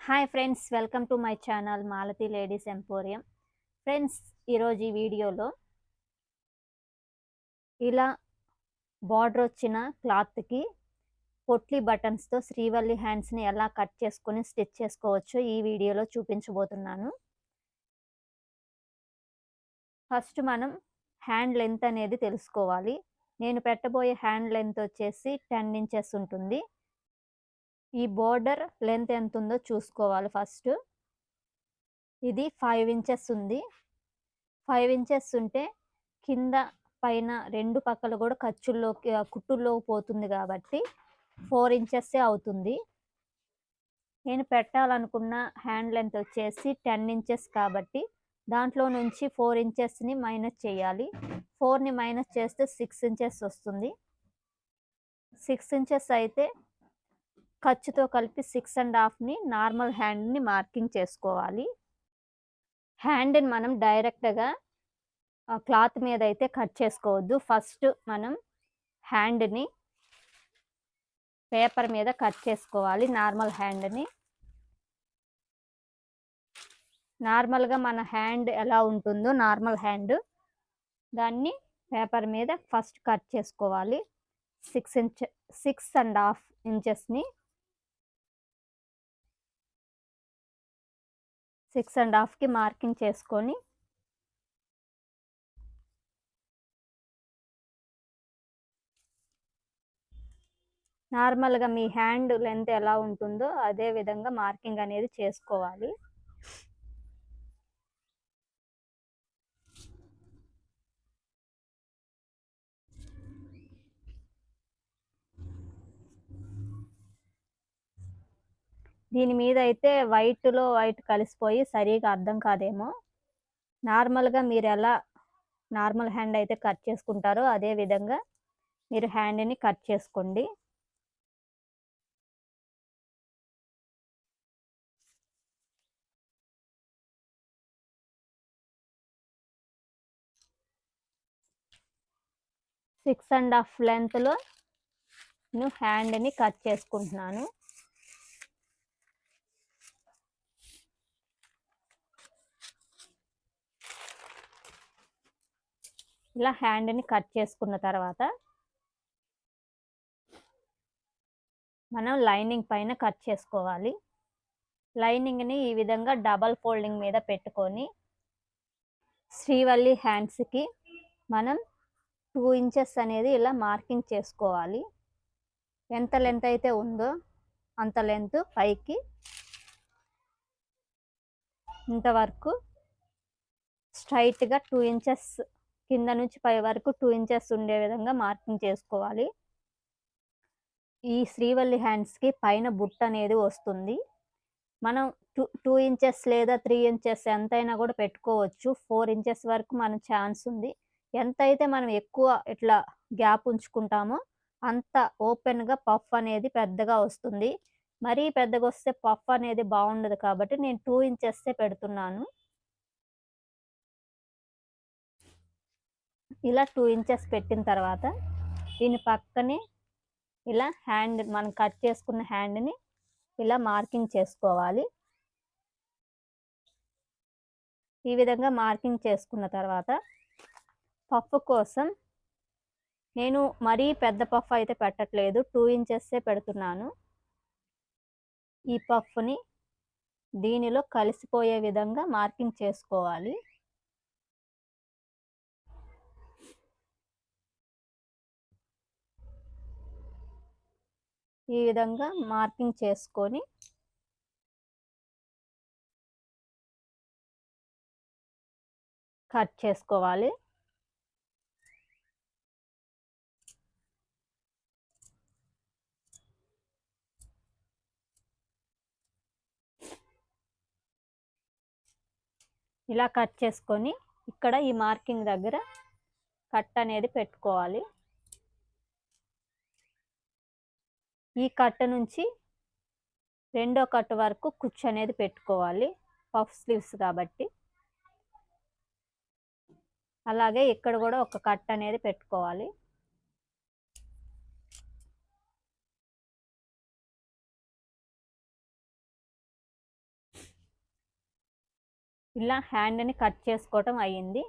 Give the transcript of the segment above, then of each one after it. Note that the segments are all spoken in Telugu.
Hi friends welcome to my channel Malathi ladies emporium friends ఈరోజు ఈ వీడియోలో ఇలా బార్డర్ వచ్చిన క్లాత్కి పొట్లీ బటన్స్తో శ్రీవల్లి హ్యాండ్స్ని ఎలా కట్ చేసుకొని స్టిచ్ చేసుకోవచ్చో ఈ వీడియోలో చూపించబోతున్నాను. ఫస్ట్ మనం హ్యాండ్ లెంత్ అనేది తెలుసుకోవాలి. నేను పెట్టబోయే హ్యాండ్ లెంత్ వచ్చేసి టెన్ ఇంచెస్ ఉంటుంది. ఈ బోర్డర్ లెంత్ ఎంత ఉందో చూసుకోవాలి ఫస్ట్. ఇది ఫైవ్ ఇంచెస్ ఉంది. ఫైవ్ ఇంచెస్ ఉంటే కింద పైన రెండు పక్కల కూడా ఖర్చుల్లోకి కుట్టుల్లోకి పోతుంది కాబట్టి ఫోర్ ఇంచెస్ అవుతుంది. నేను పెట్టాలనుకున్న హ్యాండ్ లెంత్ వచ్చేసి టెన్ ఇంచెస్ కాబట్టి దాంట్లో నుంచి ఫోర్ ఇంచెస్ని మైనస్ చేయాలి. ఫోర్ని మైనస్ చేస్తే సిక్స్ ఇంచెస్ వస్తుంది. సిక్స్ ఇంచెస్ అయితే ఖర్చుతో కలిపి సిక్స్ అండ్ హాఫ్ని నార్మల్ హ్యాండ్ని మార్కింగ్ చేసుకోవాలి. హ్యాండ్ని మనం డైరెక్ట్గా క్లాత్ మీద అయితే కట్ చేసుకోవద్దు. ఫస్ట్ మనం హ్యాండ్ని పేపర్ మీద కట్ చేసుకోవాలి. నార్మల్ హ్యాండ్ని నార్మల్గా మన హ్యాండ్ ఎలా ఉంటుందో నార్మల్ హ్యాండ్ దాన్ని పేపర్ మీద ఫస్ట్ కట్ చేసుకోవాలి. Six inch six and half ఇంచెస్ని six and హాఫ్కి మార్కింగ్ చేసుకొని నార్మల్గా మీ హ్యాండ్ లెంత్ ఎలా ఉంటుందో అదే విధంగా మార్కింగ్ అనేది చేసుకోవాలి. దీని మీద అయితే వైట్లో వైట్ కలిసిపోయి సరిగా అర్థం కాదేమో. నార్మల్గా మీరు ఎలా నార్మల్ హ్యాండ్ అయితే కట్ చేసుకుంటారో అదే విధంగా మీరు హ్యాండ్ని కట్ చేసుకోండి. సిక్స్ అండ్ హాఫ్ లెంత్లో నేను హ్యాండ్ని కట్ చేసుకుంటున్నాను. ఇలా హ్యాండ్ని కట్ చేసుకున్న తర్వాత మనం లైనింగ్ పైన కట్ చేసుకోవాలి. లైనింగ్ని ఈ విధంగా డబల్ ఫోల్డింగ్ మీద పెట్టుకొని శ్రీవల్లి హ్యాండ్స్కి మనం టూ ఇంచెస్ అనేది ఇలా మార్కింగ్ చేసుకోవాలి. ఎంత లెంత్ అయితే ఉందో అంత లెంత్ పైకి ఇంతవరకు స్ట్రైట్గా టూ ఇంచెస్ కింద నుంచి పై వరకు టూ ఇంచెస్ ఉండే విధంగా మార్కింగ్ చేసుకోవాలి. ఈ శ్రీవల్లి హ్యాండ్స్కి పైన బుట్ట అనేది వస్తుంది. మనం టూ టూ ఇంచెస్ లేదా త్రీ ఇంచెస్ ఎంతైనా కూడా పెట్టుకోవచ్చు. ఫోర్ ఇంచెస్ వరకు మన ఛాన్స్ ఉంది. ఎంత అయితే మనం ఎక్కువ ఇట్లా గ్యాప్ ఉంచుకుంటామో అంత ఓపెన్గా పఫ్ అనేది పెద్దగా వస్తుంది. మరీ పెద్దగా వస్తే పఫ్ అనేది బాగుండదు కాబట్టి నేను టూ ఇంచెస్సే పెడుతున్నాను. ఇలా టూ ఇంచెస్ పెట్టిన తర్వాత దీని పక్కనే ఇలా హ్యాండ్ మనం కట్ చేసుకున్న హ్యాండ్ని ఇలా మార్కింగ్ చేసుకోవాలి. ఈ విధంగా మార్కింగ్ చేసుకున్న తర్వాత పఫ్ కోసం నేను మరీ పెద్ద పఫ్ అయితే పెట్టట్లేదు టూ ఇంచెస్సే పెడుతున్నాను. ఈ పఫ్ని దీనిలో కలిసిపోయే విధంగా మార్కింగ్ చేసుకోవాలి. ఈ విధంగా మార్కింగ్ చేసుకొని కట్ చేసుకోవాలి. ఇలా కట్ చేసుకొని ఇక్కడ ఈ మార్కింగ్ దగ్గర కట్ అనేది పెట్టుకోవాలి. ఈ కట్ నుంచి రెండో కట్ వరకు కుచ్చు అనేది పెట్టుకోవాలి. పఫ్ స్లీవ్స్ కాబట్టి. అలాగే ఇక్కడ కూడా ఒక కట్ అనేది పెట్టుకోవాలి. ఇలా హ్యాండ్ని కట్ చేసుకోవటం అయ్యింది.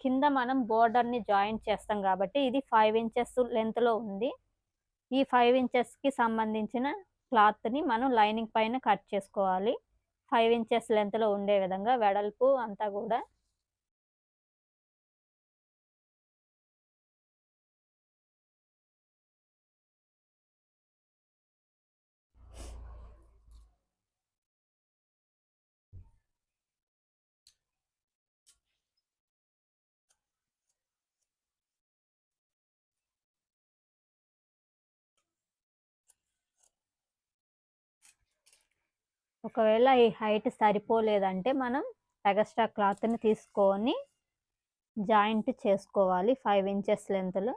కింద మనం బోర్డర్ని జాయింట్ చేస్తాం కాబట్టి ఇది ఫైవ్ ఇంచెస్ లెంత్లో ఉంది. ఈ ఫైవ్ ఇంచెస్కి సంబంధించిన క్లాత్ని మనం లైనింగ్ పైన కట్ చేసుకోవాలి. ఫైవ్ ఇంచెస్ లెంత్లో ఉండే విధంగా వెడల్పు అంతా కూడా ఒకవేళ ఈ హైట్ సరిపోలేదంటే మనం ఎగస్ట్రా క్లాత్ని తీసుకొని జాయింట్ చేసుకోవాలి ఫైవ్ ఇంచెస్ లెంత్లో.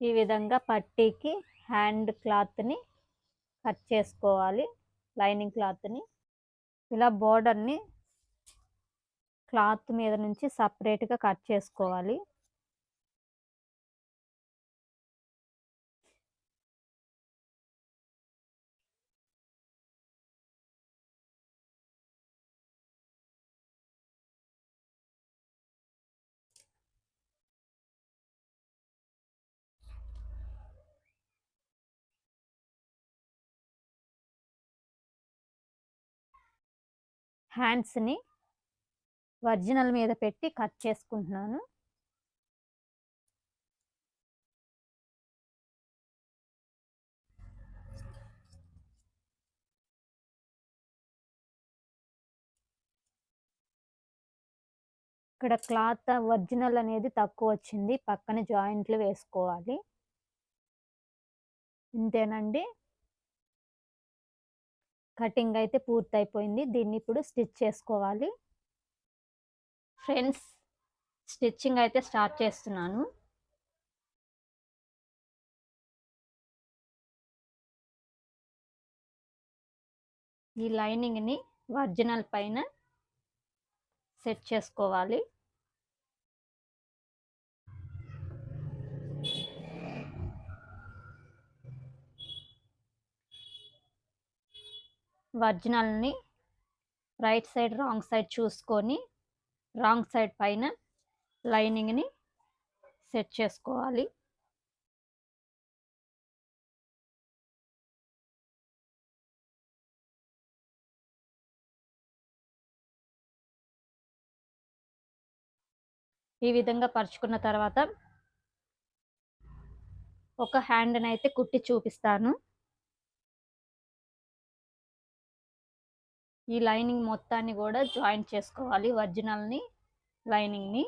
ఈ విధంగా పట్టీకి హ్యాండ్ క్లాత్ని కట్ చేసుకోవాలి లైనింగ్ క్లాత్ని. ఇలా బోర్డర్ని క్లాత్ మీద నుంచి సపరేట్గా కట్ చేసుకోవాలి. హ్యాండ్స్ని ఒరిజినల్ మీద పెట్టి కట్ చేసుకుంటున్నాను. ఇక్కడ క్లాత్ ఒరిజినల్ అనేది తక్కువ వచ్చింది. పక్కన జాయింట్లు వేసుకోవాలి. ఇంతేనండి. కటింగ్ అయితే పూర్తయిపోయింది. దీన్ని ఇప్పుడు స్టిచ్ చేసుకోవాలి. ఫ్రెండ్స్ స్టిచ్చింగ్ అయితే స్టార్ట్ చేస్తున్నాను. ఈ లైనింగ్ని ఒరిజినల్ పైన సెట్ చేసుకోవాలి. ఒరిజినల్ని రైట్ సైడ్ రాంగ్ సైడ్ చూసుకొని రాంగ్ సైడ్ పైన లైనింగ్ని సెట్ చేసుకోవాలి. ఈ విధంగా పరుచుకున్న తర్వాత ఒక హ్యాండ్ని అయితే కుట్టి చూపిస్తాను. ఈ లైనింగ్ మొత్తాన్ని కూడా జాయింట్ చేసుకోవాలి ఒరిజినల్ని లైనింగ్ని.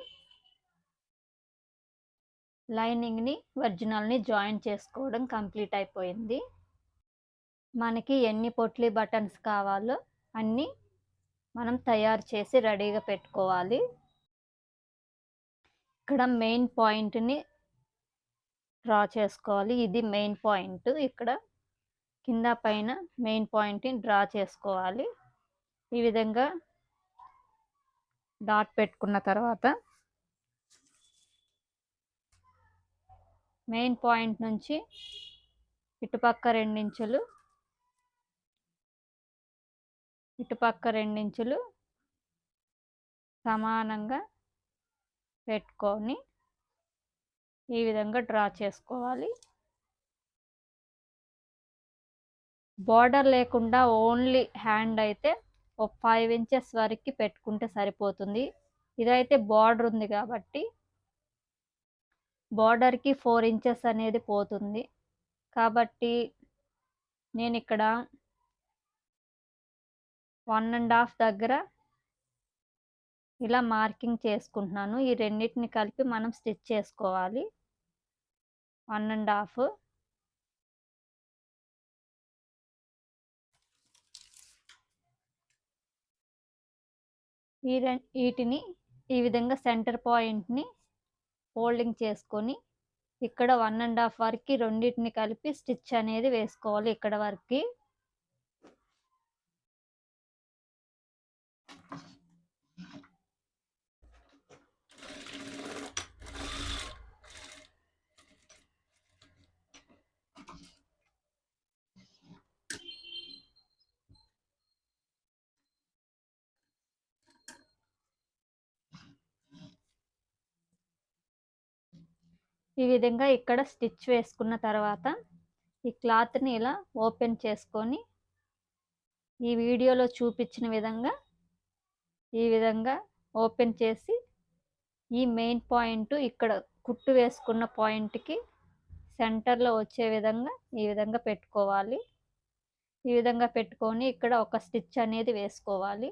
లైనింగ్ని ఒరిజినల్ని జాయింట్ చేసుకోవడం కంప్లీట్ అయిపోయింది. మనకి ఎన్ని పొట్లీ బటన్స్ కావాలో అన్నీ మనం తయారు చేసి రెడీగా పెట్టుకోవాలి. ఇక్కడ మెయిన్ పాయింట్ని డ్రా చేసుకోవాలి. ఇది మెయిన్ పాయింట్. ఇక్కడ కింద పైన మెయిన్ పాయింట్ని డ్రా చేసుకోవాలి. ఈ విధంగా డాట్ పెట్టుకున్న తర్వాత మెయిన్ పాయింట్ నుంచి ఇటుపక్క రెండించులు ఇటుపక్క రెండించులు సమానంగా పెట్టుకొని ఈ విధంగా డ్రా చేసుకోవాలి. బార్డర్ లేకుండా ఓన్లీ హ్యాండ్ అయితే ఫైవ్ ఇంచెస్ వరకు పెట్టుకుంటే సరిపోతుంది. ఇదైతే బార్డర్ ఉంది కాబట్టి బార్డర్కి ఫోర్ ఇంచెస్ అనేది పోతుంది. కాబట్టి నేను ఇక్కడ వన్ అండ్ హాఫ్ దగ్గర ఇలా మార్కింగ్ చేసుకుంటున్నాను. ఈ రెండింటిని కలిపి మనం స్టిచ్ చేసుకోవాలి. One and half. ఈ వీటిని ఈ విధంగా సెంటర్ పాయింట్ని ఫోల్డింగ్ చేసుకొని ఇక్కడ వన్ అండ్ హాఫ్ వరకు రెండింటిని కలిపి స్టిచ్ అనేది వేసుకోవాలి ఇక్కడ వరకు. ఈ విధంగా ఇక్కడ స్టిచ్ వేసుకున్న తర్వాత ఈ క్లాత్ని ఇలా ఓపెన్ చేసుకొని ఈ వీడియోలో చూపించిన విధంగా ఈ విధంగా ఓపెన్ చేసి ఈ మెయిన్ పాయింట్ ఇక్కడ కుట్టు వేసుకున్న పాయింట్కి సెంటర్లో వచ్చే విధంగా ఈ విధంగా పెట్టుకోవాలి. ఈ విధంగా పెట్టుకొని ఇక్కడ ఒక స్టిచ్ అనేది వేసుకోవాలి.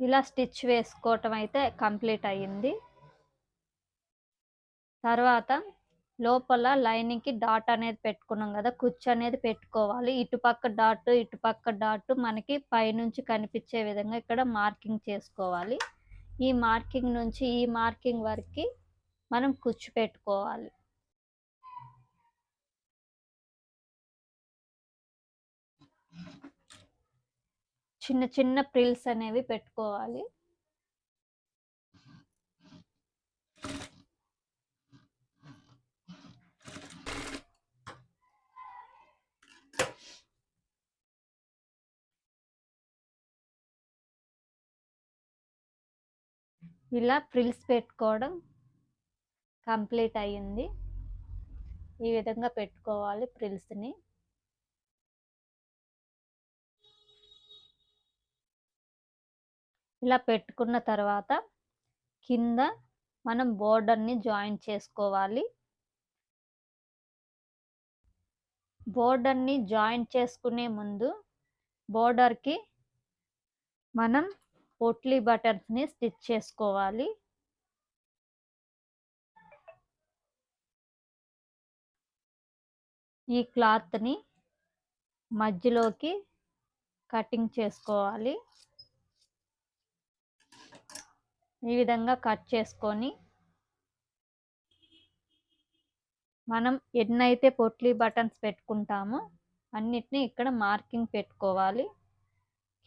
ఇలా స్టిచ్ వేసుకోవటం అయితే కంప్లీట్ అయ్యింది. తర్వాత లోపల లైనింగ్కి డాట్ అనేది పెట్టుకున్నాం కదా కుచ్చు అనేది పెట్టుకోవాలి. ఇటుపక్క డాట్ ఇటుపక్క డాట్ మనకి పైనుంచి కనిపించే విధంగా ఇక్కడ మార్కింగ్ చేసుకోవాలి. ఈ మార్కింగ్ నుంచి ఈ మార్కింగ్ వరకు మనం కుచ్చు పెట్టుకోవాలి. చిన్న చిన్న ప్రిల్స్ అనేవి పెట్టుకోవాలి. ఇలా ప్రిల్స్ పెట్టుకోవడం కంప్లీట్ అయ్యింది. ఈ విధంగా పెట్టుకోవాలి ప్రిల్స్ని. ఇలా పెట్టుకున్న తర్వాత కింద మనం బోర్డర్ని జాయిన్ చేసుకోవాలి. బోర్డర్ని జాయిన్ చేసుకునే ముందు బోర్డర్కి మనం పొట్లీ బటన్స్ని స్టిచ్ చేసుకోవాలి. ఈ క్లాత్ని మధ్యలోకి కటింగ్ చేసుకోవాలి. ఈ విధంగా కట్ చేసుకొని మనం ఎన్నైతే పొట్లీ బటన్స్ పెట్టుకుంటామో అన్నిటినీ ఇక్కడ మార్కింగ్ పెట్టుకోవాలి.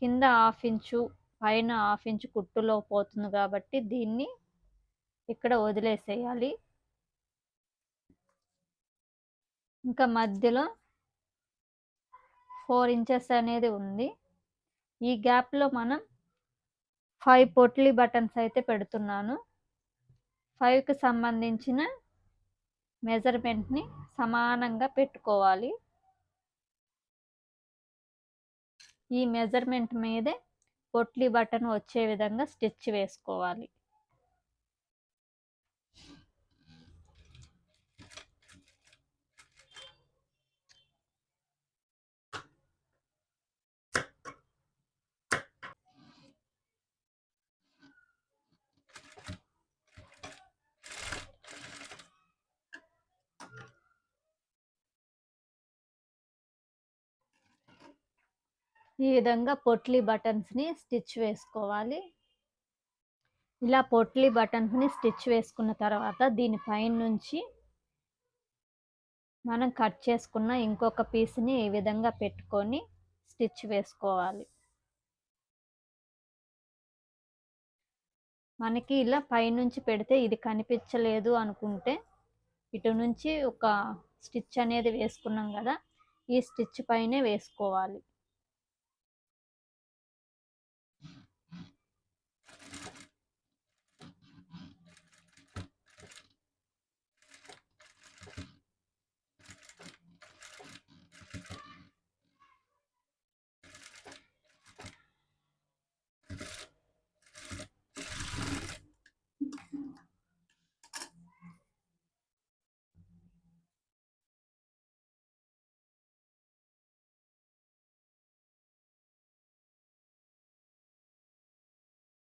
కింద హాఫ్ ఇంచు పైన హాఫ్ ఇంచు కుట్టులో పోతుంది కాబట్టి దీన్ని ఇక్కడ వదిలేసేయాలి. ఇంకా మధ్యలో ఫోర్ ఇంచెస్ అనేది ఉంది. ఈ గ్యాప్లో మనం ఫైవ్ పొట్లీ బటన్స్ అయితే పెడుతున్నాను. ఫైవ్కి సంబంధించిన మెజర్మెంట్ని సమానంగా పెట్టుకోవాలి. ఈ మెజర్మెంట్ మీదే పొట్లీ బటన్ వచ్చే విధంగా స్టిచ్ వేసుకోవాలి. ఈ విధంగా పొట్లీ బటన్స్ని స్టిచ్ వేసుకోవాలి. ఇలా పొట్లీ బటన్స్ని స్టిచ్ వేసుకున్న తర్వాత దీనిపైన నుంచి మనం కట్ చేసుకున్న ఇంకొక పీస్ని ఈ విధంగా పెట్టుకొని స్టిచ్ వేసుకోవాలి. మనకి ఇలా పైనుంచి పెడితే ఇది కనిపించలేదు అనుకుంటే ఇటు నుంచి ఒక స్టిచ్ అనేది వేసుకున్నాం కదా ఈ స్టిచ్ పైనే వేసుకోవాలి.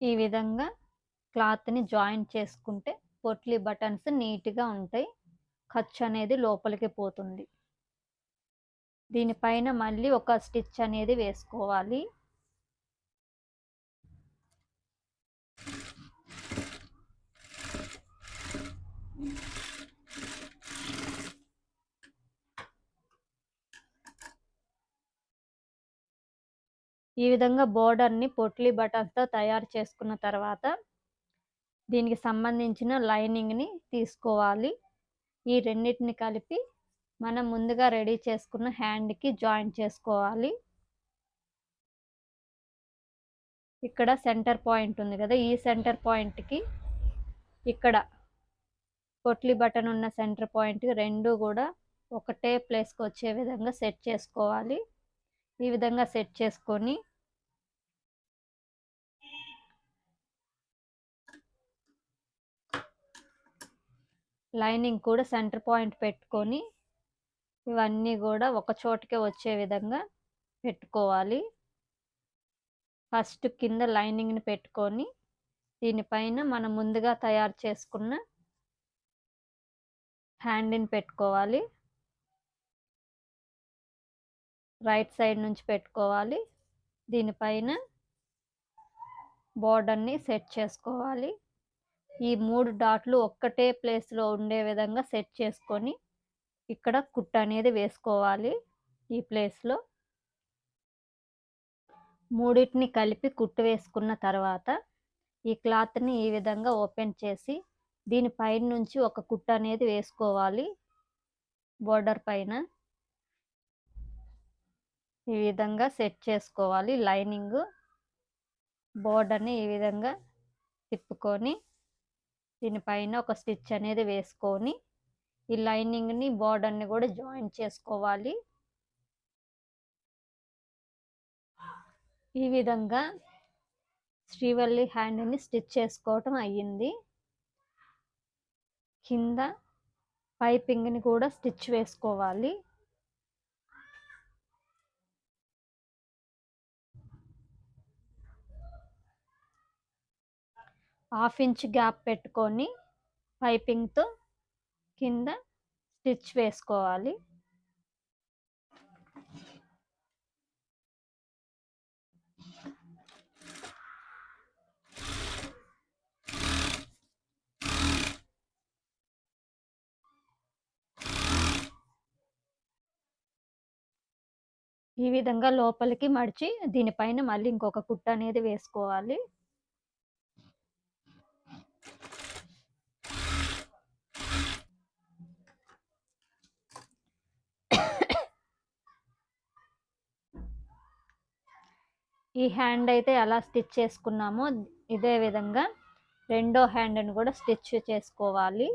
ఈ విధంగా క్లాత్ని జాయిన్ చేసుకుంటే పొట్లీ బటన్స్ నీట్గా ఉంటాయి. ఖర్చు అనేది లోపలికి పోతుంది. దీనిపైన మళ్ళీ ఒక స్టిచ్ అనేది వేసుకోవాలి. ఈ విధంగా బోర్డర్ని పొట్లీ బటన్స్తో తయారు చేసుకున్న తర్వాత దీనికి సంబంధించిన లైనింగ్ని తీసుకోవాలి. ఈ రెండింటిని కలిపి మనం ముందుగా రెడీ చేసుకున్న హ్యాండ్కి జాయిన్ చేసుకోవాలి. ఇక్కడ సెంటర్ పాయింట్ ఉంది కదా ఈ సెంటర్ పాయింట్కి ఇక్కడ పొట్లి బటన్ ఉన్న సెంటర్ పాయింట్ రెండు కూడా ఒకటే ప్లేస్కి వచ్చే విధంగా సెట్ చేసుకోవాలి. ఈ విధంగా సెట్ చేసుకొని లైనింగ్ కూడా సెంటర్ పాయింట్ పెట్టుకొని ఇవన్నీ కూడా ఒక చోటకే వచ్చే విధంగా పెట్టుకోవాలి. ఫస్ట్ కింద లైనింగ్ని పెట్టుకొని దీనిపైన మనం ముందుగా తయారు చేసుకున్న హ్యాండ్ని పెట్టుకోవాలి. రైట్ సైడ్ నుంచి పెట్టుకోవాలి. దీనిపైన బోర్డర్ని సెట్ చేసుకోవాలి. ఈ మూడు డాట్లు ఒక్కటే ప్లేస్లో ఉండే విధంగా సెట్ చేసుకొని ఇక్కడ కుట్ట అనేది వేసుకోవాలి ఈ ప్లేస్లో. మూడింటిని కలిపి కుట్టు వేసుకున్న తర్వాత ఈ క్లాత్ని ఈ విధంగా ఓపెన్ చేసి దీని పైన నుంచి ఒక కుట్ట అనేది వేసుకోవాలి బోర్డర్ పైన. ఈ విధంగా సెట్ చేసుకోవాలి లైనింగ్. బోర్డర్ని ఈ విధంగా తిప్పుకొని దీనిపైన ఒక స్టిచ్ అనేది వేసుకొని ఈ లైనింగ్ని బోర్డర్ని కూడా జాయిన్ చేసుకోవాలి. ఈ విధంగా శ్రీవల్లి హ్యాండ్ని స్టిచ్ చేసుకోవటం అయ్యింది. కింద పైపింగ్ని కూడా స్టిచ్ వేసుకోవాలి. హాఫ్ ఇంచ్ గ్యాప్ పెట్టుకొని పైపింగ్తో కింద స్టిచ్ వేసుకోవాలి. ఈ విధంగా లోపలికి మడిచి దీనిపైన మళ్ళీ ఇంకొక కుట్ట అనేది వేసుకోవాలి. ఈ హ్యాండ్ అయితే ఎలా స్టిచ్ చేసుకున్నామో ఇదే విధంగా రెండో హ్యాండ్ని కూడా స్టిచ్ చేసుకోవాలి.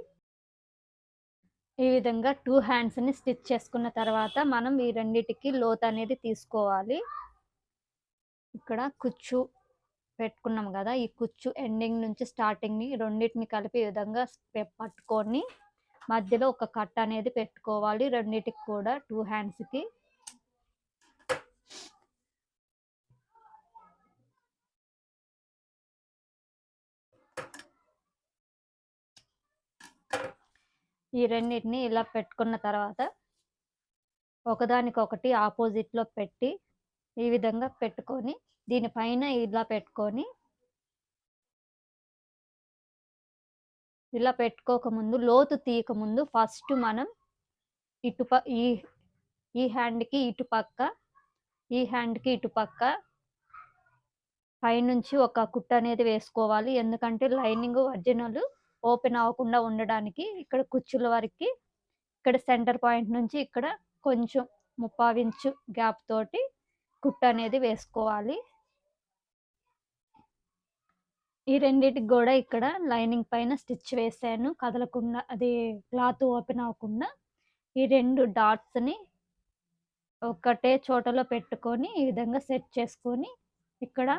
ఈ విధంగా టూ హ్యాండ్స్ని స్టిచ్ చేసుకున్న తర్వాత మనం ఈ రెండిటికి లోత్ అనేది తీసుకోవాలి. ఇక్కడ కుచ్చు పెట్టుకున్నాం కదా ఈ కుచ్చు ఎండింగ్ నుంచి స్టార్టింగ్ని రెండింటిని కలిపి ఈ విధంగా పట్టుకొని మధ్యలో ఒక కట్ అనేది పెట్టుకోవాలి. రెండింటికి కూడా టూ హ్యాండ్స్కి. ఈ రెండింటిని ఇలా పెట్టుకున్న తర్వాత ఒకదానికొకటి ఆపోజిట్లో పెట్టి ఈ విధంగా పెట్టుకొని దీనిపైన ఇలా పెట్టుకొని ఇలా పెట్టుకోకముందు లోతు తీయకముందు ఫస్ట్ మనం ఇటు ఈ ఈ హ్యాండ్కి ఇటు పక్క ఈ హ్యాండ్కి ఇటు పక్క పైనుంచి ఒక కుట్ట అనేది వేసుకోవాలి. ఎందుకంటే లైనింగ్ ఒరిజినల్ ఓపెన్ అవ్వకుండా ఉండడానికి ఇక్కడ కుచ్చుల వరకు ఇక్కడ సెంటర్ పాయింట్ నుంచి ఇక్కడ కొంచెం ముప్పావించు గ్యాప్ తోటి కుట్ట అనేది వేసుకోవాలి. ఈ రెండింటికి కూడా ఇక్కడ లైనింగ్ పైన స్టిచ్ వేసాను. కదలకుండా అది క్లాత్ ఓపెన్ అవ్వకుండా ఈ రెండు డాట్స్ని ఒకటే చోటలో పెట్టుకొని ఈ విధంగా సెట్ చేసుకొని ఇక్కడ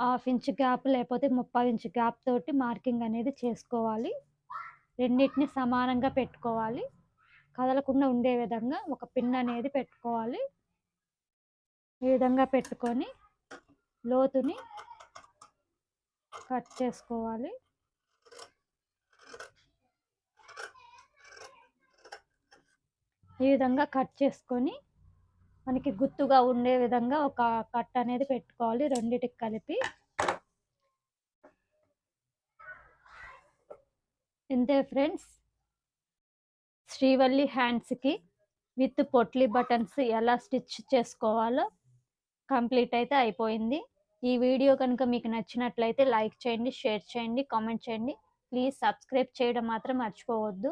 హాఫ్ ఇంచ్ గ్యాప్ లేకపోతే ముప్పై ఇంచ్ గ్యాప్ తోటి మార్కింగ్ అనేది చేసుకోవాలి. రెండింటిని సమానంగా పెట్టుకోవాలి. కదలకుండా ఉండే విధంగా ఒక పిన్ అనేది పెట్టుకోవాలి. ఈ విధంగా పెట్టుకొని లోతుని కట్ చేసుకోవాలి. ఈ విధంగా కట్ చేసుకొని మనకి గుత్తుగా ఉండే విధంగా ఒక కట్ అనేది పెట్టుకోవాలి రెండిటికి కలిపి. ఇంతే ఫ్రెండ్స్. శ్రీవల్లి హ్యాండ్స్కి విత్ పొట్లీ బటన్స్ ఎలా స్టిచ్ చేసుకోవాలో కంప్లీట్ అయితే అయిపోయింది. ఈ వీడియో కనుక మీకు నచ్చినట్లయితే లైక్ చేయండి షేర్ చేయండి కామెంట్ చేయండి. ప్లీజ్ సబ్స్క్రైబ్ చేయడం మాత్రం మర్చిపోవద్దు.